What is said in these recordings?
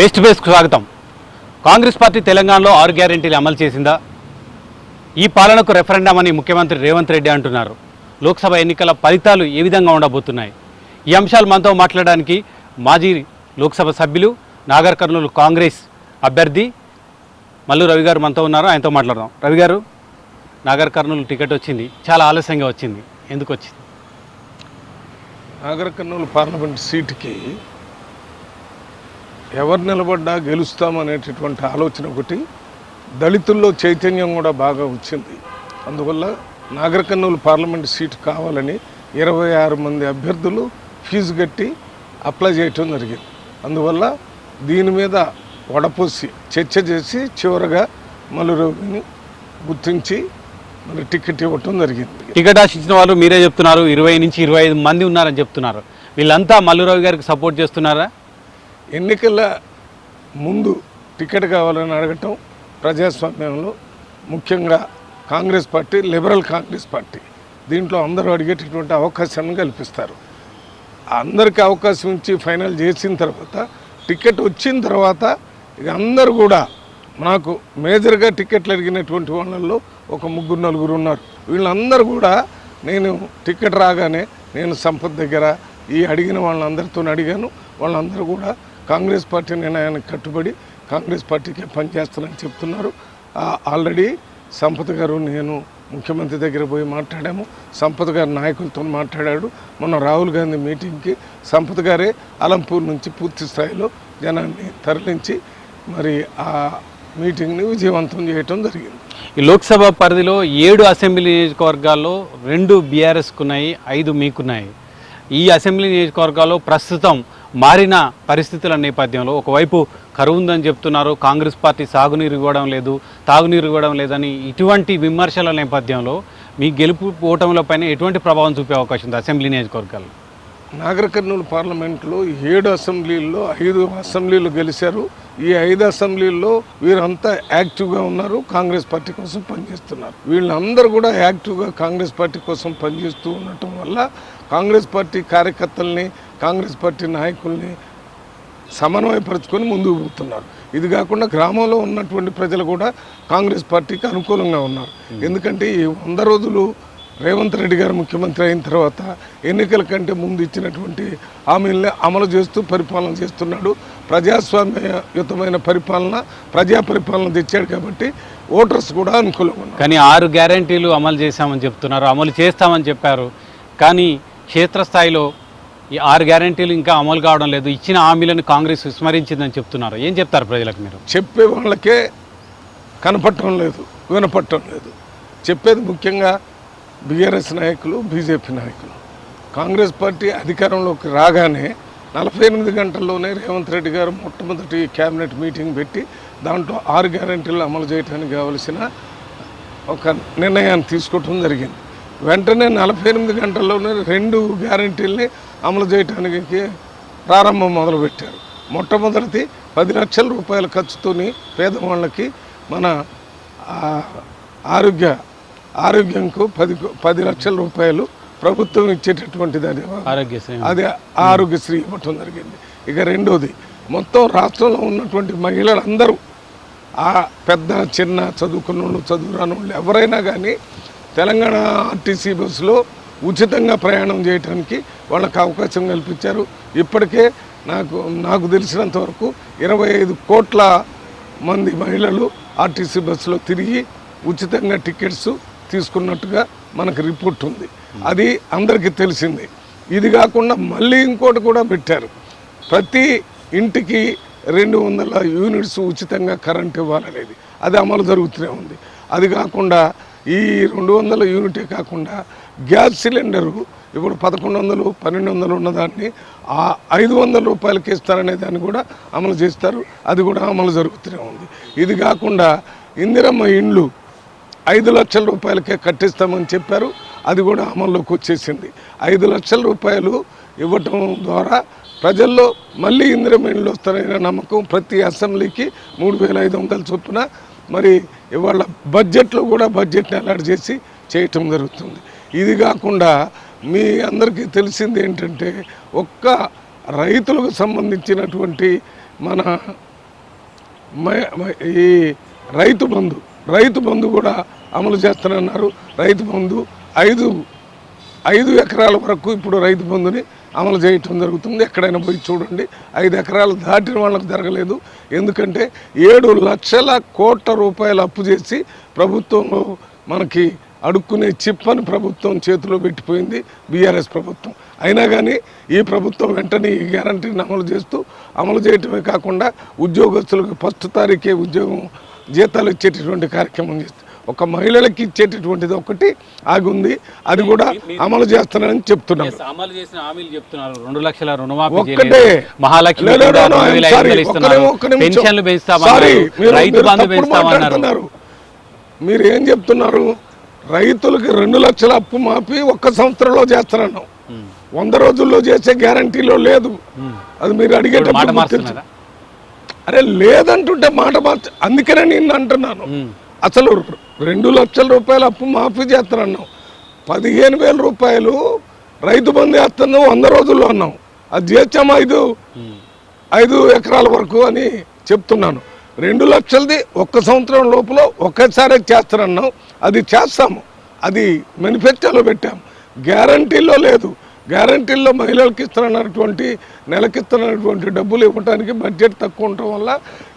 Face to ఫేస్కు స్వాగతం. Congress party తెలంగాణలో ఆరు గ్యారెంటీలు అమలు చేసిందా? ఈ పాలనకు రెఫరెండం అని ముఖ్యమంత్రి రేవంత్ రెడ్డి అంటున్నారు. లోక్సభ ఎన్నికల ఫలితాలు ఏ విధంగా ఉండబోతున్నాయి? ఈ అంశాలు మనతో మాట్లాడడానికి మాజీ లోక్సభ సభ్యులు నాగర్ కర్నూలు కాంగ్రెస్ అభ్యర్థి మల్లు రవి గారు మనతో ఉన్నారు. ఆయనతో మాట్లాడదాం. రవి గారు నాగర్ కర్నూలు టికెట్ వచ్చింది. చాలా ఆలస్యంగా వచ్చింది. ఎందుకు వచ్చింది? నాగర్ కర్నూలు పార్లమెంట్ సీటుకి ఎవరు నిలబడ్డా గెలుస్తామనేటటువంటి ఆలోచన ఒకటి దళితుల్లో చైతన్యం కూడా బాగా వచ్చింది. అందువల్ల నాగరకర్నూలు పార్లమెంట్ సీటు కావాలని ఇరవై ఆరు మంది అభ్యర్థులు ఫీజు కట్టి అప్లై చేయటం జరిగింది. అందువల్ల దీని మీద వడపోసి చర్చ చేసి చివరగా మలురోగిని గుర్తించి మరి టికెట్ ఇవ్వటం జరిగింది. టికెట్ ఆశించిన వాళ్ళు మీరే చెప్తున్నారు ఇరవై నుంచి ఇరవై ఐదు మంది ఉన్నారని చెప్తున్నారు. వీళ్ళంతా మల్లురావు గారికి సపోర్ట్ చేస్తున్నారా? ఎన్నికల ముందు టికెట్ కావాలని అడగటం ప్రజాస్వామ్యంలో ముఖ్యంగా Congress party liberal Congress party. దీంట్లో అందరూ అడిగేటటువంటి అవకాశాన్ని కల్పిస్తారు. అందరికీ అవకాశం ఇచ్చి ఫైనల్ చేసిన తర్వాత టికెట్ వచ్చిన తర్వాత ఇక అందరూ కూడా నాకు మేజర్గా టికెట్లు అడిగినటువంటి వాళ్ళల్లో ఒక ముగ్గురు నలుగురు ఉన్నారు. వీళ్ళందరూ కూడా నేను టికెట్ రాగానే నేను సంపత్ దగ్గర ఈ అడిగిన వాళ్ళందరితో అడిగాను. వాళ్ళందరూ కూడా కాంగ్రెస్ పార్టీ నిర్ణయానికి కట్టుబడి కాంగ్రెస్ పార్టీకే పనిచేస్తానని చెప్తున్నారు. ఆల్రెడీ సంపత్ గారు నేను ముఖ్యమంత్రి దగ్గర పోయి మాట్లాడాము. సంపత్ గారి నాయకులతో మాట్లాడాడు. మొన్న రాహుల్ గాంధీ మీటింగ్కి సంపత్ గారే అలంపూర్ నుంచి పూర్తి స్థాయిలో జనాన్ని తరలించి మరి ఆ మీటింగ్ని విజయవంతం చేయటం జరిగింది. ఈ లోక్సభ పరిధిలో ఏడు అసెంబ్లీ నియోజకవర్గాల్లో రెండు బీఆర్ఎస్కు ఉన్నాయి ఐదు మీకున్నాయి. ఈ అసెంబ్లీ నియోజకవర్గాల్లో ప్రస్తుతం మారిన పరిస్థితుల నేపథ్యంలో ఒకవైపు కరువు ఉందని చెప్తున్నారు కాంగ్రెస్ పార్టీ సాగునీరు ఇవ్వడం లేదు తాగునీరు ఇవ్వడం లేదని ఇటువంటి విమర్శల నేపథ్యంలో మీ గెలుపు ఓటములపైన ఎటువంటి ప్రభావం చూపే అవకాశం ఉంది? అసెంబ్లీ నియోజకవర్గాల్లో. నాగర్ కర్నూలు పార్లమెంట్లో ఏడు అసెంబ్లీల్లో ఐదు అసెంబ్లీలు గెలిచారు ఈ ఐదు అసెంబ్లీల్లో వీరంతా యాక్టివ్గా ఉన్నారు కాంగ్రెస్ పార్టీ కోసం పనిచేస్తున్నారు. వీళ్ళందరూ కూడా యాక్టివ్గా కాంగ్రెస్ పార్టీ కోసం పనిచేస్తూ ఉండటం వల్ల కాంగ్రెస్ పార్టీ కార్యకర్తల్ని కాంగ్రెస్ పార్టీ నాయకుల్ని సమన్వయపరుచుకొని ముందుకు పోతున్నారు. ఇది కాకుండా గ్రామంలో ఉన్నటువంటి ప్రజలు కూడా కాంగ్రెస్ పార్టీకి అనుకూలంగా ఉన్నారు. ఎందుకంటే ఈ వంద రోజులు రేవంత్ రెడ్డి గారు ముఖ్యమంత్రి అయిన తర్వాత ఎన్నికల కంటే ముందు ఇచ్చినటువంటి హామీల్ని అమలు చేస్తూ పరిపాలన చేస్తున్నాడు. ప్రజాస్వామ్యయుతమైన పరిపాలన ప్రజా పరిపాలన తెచ్చాడు కాబట్టి ఓటర్స్ కూడా అనుకూలంగా ఉన్నారు. కానీ ఆరు గ్యారంటీలు అమలు చేశామని చెప్తున్నారు అమలు చేస్తామని చెప్పారు. కానీ క్షేత్రస్థాయిలో ఈ ఆరు గ్యారంటీలు ఇంకా అమలు కావడం లేదు. ఇచ్చిన హామీలను కాంగ్రెస్ విస్మరించిందని చెప్తున్నారు. ఏం చెప్తారు ప్రజలకు మీరు? చెప్పే వాళ్ళకే కనపడటం లేదు వినపట్టడం లేదు. చెప్పేది ముఖ్యంగా బీఆర్ఎస్ నాయకులు బీజేపీ నాయకులు. కాంగ్రెస్ పార్టీ అధికారంలోకి రాగానే నలభై ఎనిమిది గంటల్లోనే రేవంత్ రెడ్డి గారు మొట్టమొదటి క్యాబినెట్ మీటింగ్ పెట్టి దాంట్లో ఆరు గ్యారంటీలు అమలు చేయడానికి కావలసిన ఒక నిర్ణయాన్ని తీసుకోవటం జరిగింది. వెంటనే నలభై ఎనిమిది గంటల్లోనే రెండు గ్యారంటీల్ని అమలు చేయడానికి ప్రారంభం మొదలుపెట్టారు. మొట్టమొదటిది పది లక్షల రూపాయల ఖర్చుతోని పేదవాళ్ళకి మన ఆరోగ్య ఆరోగ్యంకు పది పది లక్షల రూపాయలు ప్రభుత్వం ఇచ్చేటటువంటిది అది. ఆరోగ్యశ్రీ. అదే ఆరోగ్యశ్రీ ఇవ్వటం జరిగింది. ఇక రెండోది మొత్తం రాష్ట్రంలో ఉన్నటువంటి మహిళలందరూ ఆ పెద్ద చిన్న చదువుకున్న వాళ్ళు చదువు రాని వాళ్ళు ఎవరైనా కానీ తెలంగాణ ఆర్టీసీ బస్సులో ఉచితంగా ప్రయాణం చేయడానికి వాళ్ళకి అవకాశం కల్పించారు. ఇప్పటికే నాకు నాకు తెలిసినంత వరకు ఇరవై ఐదు కోట్ల మంది మహిళలు ఆర్టీసీ బస్సులో తిరిగి ఉచితంగా టికెట్స్ తీసుకున్నట్టుగా మనకు రిపోర్ట్ ఉంది. అది అందరికీ తెలిసింది. ఇది కాకుండా మళ్ళీ ఇంకోటి కూడా పెట్టారు. ప్రతి ఇంటికి రెండు వందల యూనిట్స్ ఉచితంగా కరెంట్ ఇవ్వాలనేది అది అమలు జరుగుతూనే ఉంది. అది కాకుండా ఈ రెండు వందల యూనిటే కాకుండా గ్యాస్ సిలిండరు ఇప్పుడు పదకొండు వందలు పన్నెండు వందలు ఉన్నదాన్ని ఆ ఐదు వందల రూపాయలకి ఇస్తారనే దాన్ని కూడా అమలు చేస్తారు. అది కూడా అమలు జరుగుతూనే ఉంది. ఇది కాకుండా ఇందిరమ్మ ఇండ్లు ఐదు లక్షల రూపాయలకే కట్టిస్తామని చెప్పారు. అది కూడా అమల్లోకి వచ్చేసింది. ఐదు లక్షల రూపాయలు ఇవ్వటం ద్వారా ప్రజల్లో మళ్ళీ ఇందిరమేళ్ళు వస్తారనే నమ్మకం ప్రతి అసెంబ్లీకి మూడు వేల ఐదు వందల చొప్పున. మరి ఇవాళ బడ్జెట్లో కూడా బడ్జెట్ని అలాట్ చేసి చేయటం జరుగుతుంది. ఇది కాకుండా మీ అందరికీ తెలిసింది ఏంటంటే ఒక్క రైతులకు సంబంధించినటువంటి మన మ- ఈ రైతు బంధు రైతు బంధు కూడా అమలు చేస్తానన్నారు. రైతు బంధు ఐదు ఐదు ఎకరాల వరకు ఇప్పుడు రైతు బంధుని అమలు చేయటం జరుగుతుంది. ఎక్కడైనా పోయి చూడండి. ఐదు ఎకరాలు దాటిన వాళ్ళకి జరగలేదు. ఎందుకంటే ఏడు లక్షల కోట్ల రూపాయలు అప్పు చేసి ప్రభుత్వంలో మనకి అడుక్కునే చిప్పని ప్రభుత్వం చేతిలో పెట్టిపోయింది బీఆర్ఎస్ ప్రభుత్వం. అయినా కానీ ఈ ప్రభుత్వం వెంటనే ఈ గ్యారంటీని అమలు చేస్తూ అమలు చేయటమే కాకుండా ఉద్యోగస్తులకు ఫస్ట్ తారీఖే ఉద్యోగం జీతాలు ఇచ్చేటటువంటి కార్యక్రమం చేస్తుంది ఒక మహిళలకి ఇచ్చేటటువంటిది ఒకటి ఆగి ఉంది. అది కూడా అమలు చేస్తానని చెప్తున్నాను. అమలు చేసిన హామీలు చెప్తున్నారు. రెండు లక్షల రుణమాఫీ. మహాలక్ష్మి. పెన్షన్లు పెంచుతామన్నారు. రైతు బంధు పెంచుతామన్నారు. మీరు ఏం చెప్తున్నారు? రైతులకి రెండు లక్షల అప్పు మాపి ఒక్క సంవత్సరంలో చేస్తారన్నాం. వంద రోజుల్లో చేసే గ్యారంటీలో లేదు. అది మీరు అడిగేటప్పుడు అరే లేదంటుంటే మాట మార్చ అందుకనే నేను అంటున్నాను. అసలు రెండు లక్షల రూపాయలు అప్పు మాఫీ చేస్తానన్నాం పదిహేను వేల రూపాయలు రైతు బంధు వేస్తున్నాం వంద రోజుల్లో అన్నాం. అది చేర్చామా ఐదు. ఐదు ఎకరాల వరకు అని చెప్తున్నాను. రెండు లక్షలది ఒక్క సంవత్సరం లోపల ఒక్కసారి చేస్తారన్నాం. అది చేస్తాము. అది మేనిఫెస్టోలో పెట్టాము గ్యారంటీలో లేదు. గ్యారంటీల్లో మహిళలకు ఇస్తున్నటువంటి నెలకి ఇస్తున్నటువంటి డబ్బులు ఇవ్వడానికి బడ్జెట్ తక్కువ ఉండటం వల్ల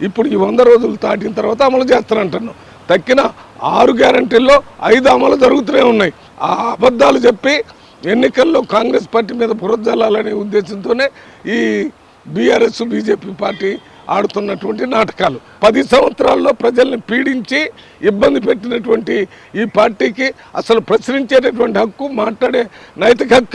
ఇప్పుడు ఈ వంద రోజులు దాటిన తర్వాత అమలు చేస్తారంటున్నాం. తక్కిన ఆరు గ్యారంటీల్లో ఐదు అమలు జరుగుతూనే ఉన్నాయి. ఆ అబద్ధాలు చెప్పి ఎన్నికల్లో కాంగ్రెస్ పార్టీ మీద బురదజల్లాలనే ఉద్దేశంతోనే ఈ బీఆర్ఎస్ బీజేపీ పార్టీ ఆడుతున్నటువంటి నాటకాలు. పది సంవత్సరాల్లో ప్రజల్ని పీడించి ఇబ్బంది పెట్టినటువంటి ఈ పార్టీకి అసలు ప్రశ్నించేటటువంటి హక్కు మాట్లాడే నైతిక హక్కు